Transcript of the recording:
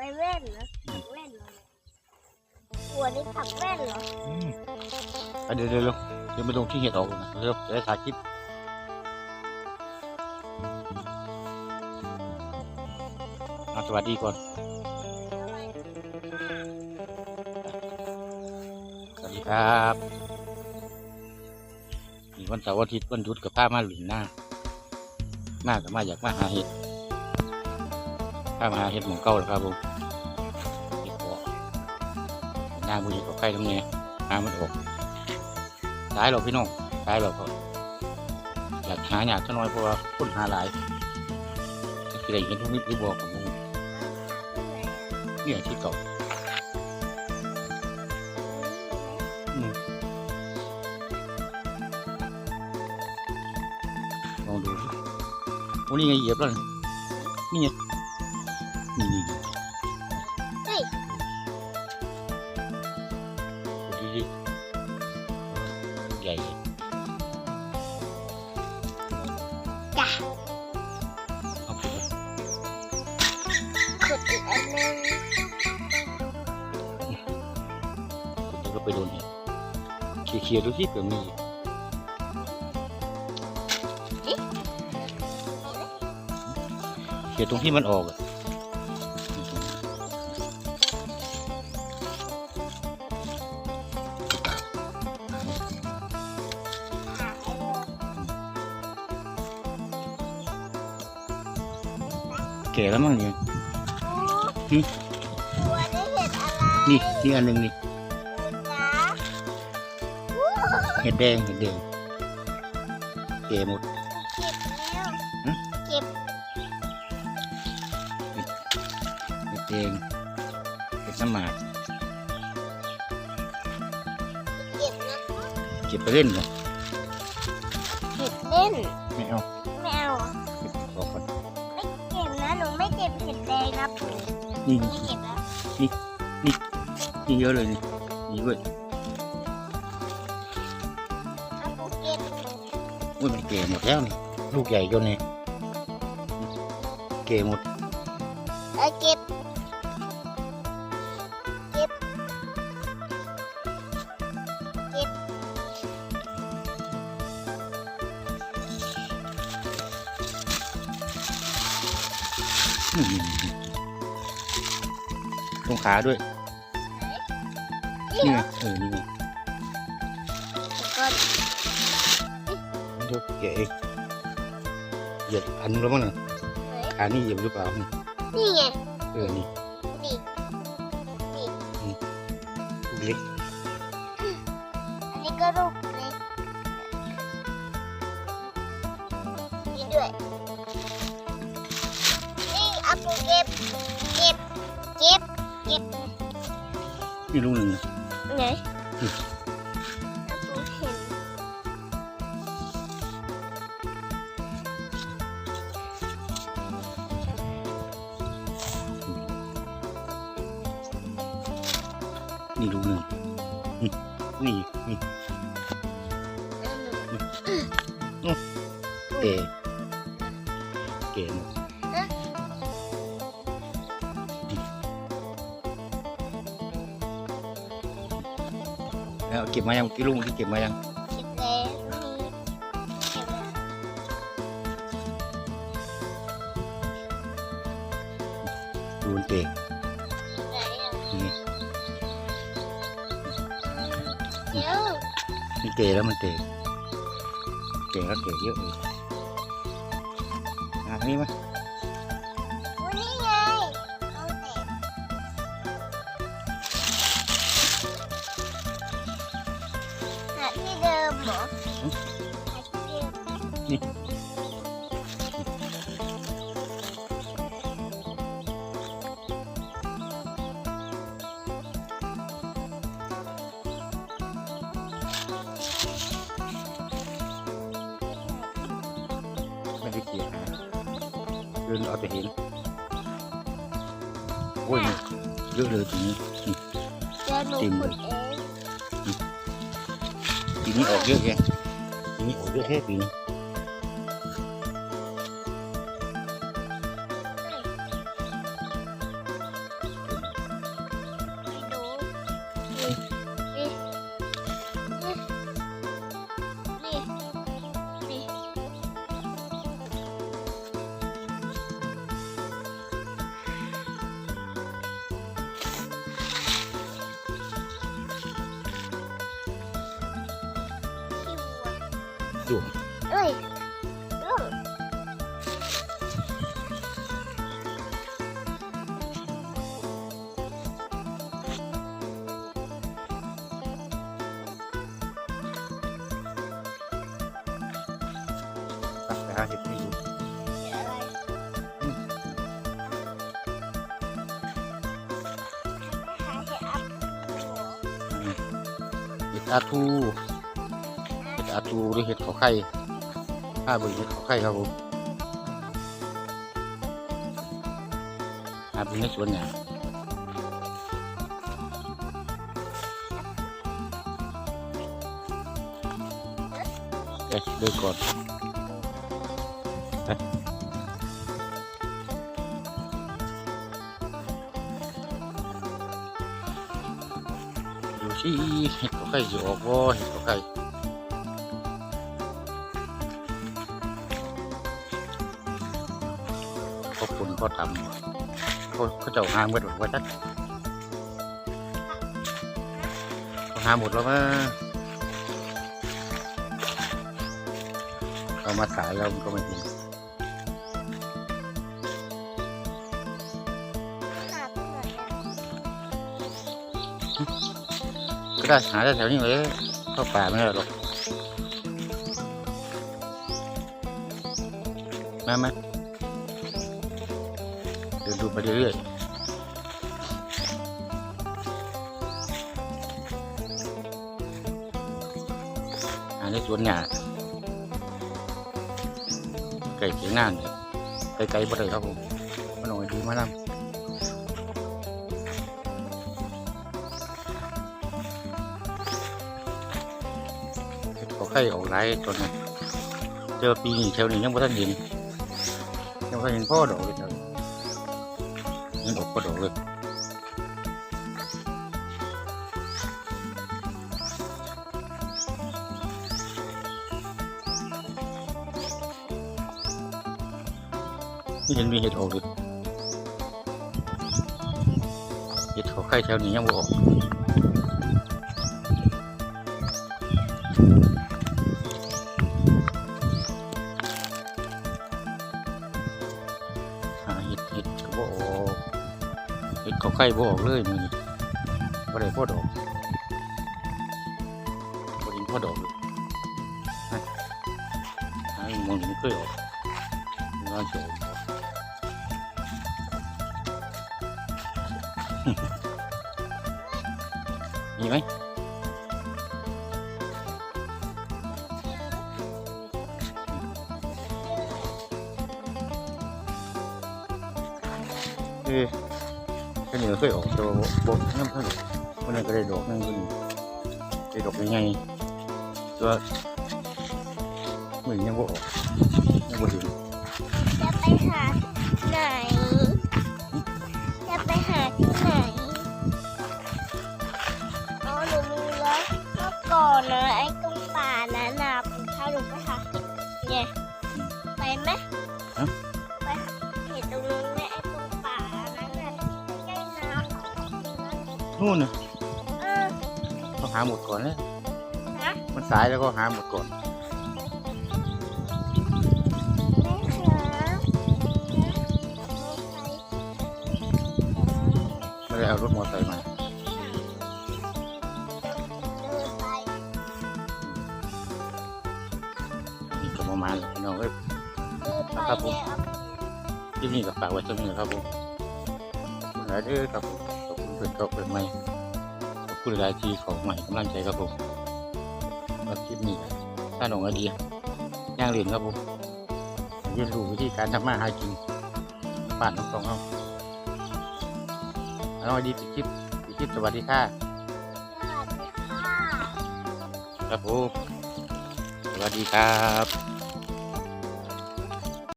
ไปเว่นเหรอผักเว่นเหรอหัวนี่ผักเว่นเหรออืมเดี๋ยวเดี๋ยวเร็วเดี๋ยวไปตรงที่เห็ดออกนะเร็วจะได้ถ่ายคลิปอะสวัสดีก่อน สวัสดีครับนี่วันเสาร์อาทิตย์วันหยุดกับผ้ามาหลุนหน้า หน้ากับมาอยากมาหาเห็ดผ้ามาหาเห็ดหมองเก้าแล้วครับผม หน้าบุญกับใกล้ตรงนี้หามันออกสายเราพี่น้องสายเราก็อยากหาอยากจะน้อยเพราะว่าคนหาหลายที่ได้เห็นทุกนิดที่บอกของผมเนี่ยที่เก่าลองดูสิโอ้นี่ไงเหยียบแล้วนะนี่ไงนี่นี่ ไปโดนเห็ดเคลียร์ๆดูสิเผื่อมีเคลียร์ตรงที่มันออกอะหาให้แก่แล้วมั้งเนี่ยดูหึหัวนี่เห็ดอะไรนี่นี่อันหนึ่งนี่จ๊ะ เห็ดแดงเห็ดแดงแก่หมดเก็บแล้วเห็ดแดงเห็ดน้ำหมากเก็บนะเก็บไปเล่นเลยเห็ดเล่นไม่เอาไม่เอาอะเก็บออกก่อนไม่เก็บนะหนูไม่เก็บเห็ดแดงนะปู่นี่ไม่เก็บแล้วนี่เยอะเลยนี่นี่ด้วย อุ้ยมันเก่หมดแล้วนี่ ลูกใหญ่จนนี่เก่หมดเอาเก็บ เก็บ เก็บอืมตรงขาด้วย นี่นี่เหรไงอเออนี่ไงแล้วก็ ยกแกะเองเหยียบอันนู้นแล้วมั้งน่ะไหนขานี่เหยียบหรือเปล่านี่ไงเออนี่นี่ลูกเล็กอันนี้ก็ลูกเล็กนี่ด้วยนี่เอาปูเก็บเก็บเก็บเก็บนี่ลูกหนึ่งนะไหน นี่ลูกหนึ่งนี่นี่นี่เอาหนูเก๋เก๋หมดแล้วเก็บมายังกี่ลูกที่เก็บมายัง เดี๋ยวมันเก๋แล้วมันเก๋เก๋แล้วเก๋เยอะเลยอะอันนี้มาวันนี้ไงเอาแต่หาที่เดิมเหรอหาที่เดิมนี่ กีเดินเอาจะเห็น โอ้ยเยอะเลยทีนี้ตีมเลยทีนี้ออกเยอะแค่ทีนี้ออกเยอะแค่ปีนี้เอ้ยเอ้ยไปหาเห็ดนี่อยู่เดี๋ยวอะไรหาเห็ดอัพหัวเห็ดอาทูเห็ดอาทูหรือเห็ดเขาไข่ข้าเบิ่งเห็ดเขาไข่ครับผมหาเบิ่งในสวนเนี่ยเอ๊ะเดินก่อนไปดูสิเห็ดเขาไข่จะออกบ่เห็ดเขาไข่ พ่อทำเขาเขาเจ้าหาหมดหรอว่าจัดเขาหาหมดแล้วมั้งเอามาขายแล้วมันก็ไม่เห็นก็ได้หาได้แถวนี้เลยเข้าป่าไม่ได้หรอกมาไหม เดินดูไปเรื่อยๆหาในสวนหญ้าไก่เขียงนานเนี่ไกลๆบ่ได้ครับผมมาหน่อยดีมานำเขาไข่ออกหลายตัวนะเจอปีนี้แถวนี้ยังไม่ทันเห็นยังไม่ทันเห็นพ่อดอกเลย ครับยังออกพ่อดอกเลยไม่เห็นมีเห็ดออกเลยเห็ดเขาไข่แถวนี้ยังไม่ออก ไข่บออกเลยมือนี้บ่ได้พ่อดอกบ่เห็นพ่อดอกเลยนะหาอีกมองนี้ไม่เคยออกร้านโจมมีไหมเออ ก็เหนือเคยออกตัวบกน้ำเท่าไหร่วันนั้นก็ได้ดอกนั่นก็นี่ได้ดอกยังไงตัวเหมือนยังบ่ออกยังบ่เห็นจะไปหาที่ไหนจะไปหาที่ไหนอ๋อหนูรู้แล้วเมื่อก่อนนะไอ้ นู่นน่ะเออ ต้องหาหมดก่อนเลยฮะ มันสายแล้วก็หาหมดก่อน ไม่หาไม่ได้เอารถมอเตอร์ไซค์มาเดินไปนี่ก็ประมาณนี้พี่น้องเอ้ยเดินไปครับผมเนี่ยคลิปนี้ก็ฝากไว้เท่านี้ครับผมขอบคุณหลายเด้อครับผมขอบคุณ เพื่อนเก่าเพื่อนใหม่ขอบคุณหลายที่ของใหม่กำลังใจครับผมแล้วคลิปนี้ก็ถ้าหนองไอเดียย่างเรียนครับผมเรียนรู้วิธีการทำมาหากินบ้านน้องสองเอาเอาไอดีปิดคลิปปิดคลิปสวัสดีค่ะสวัสดีค่ะครับผมสวัสดีครับ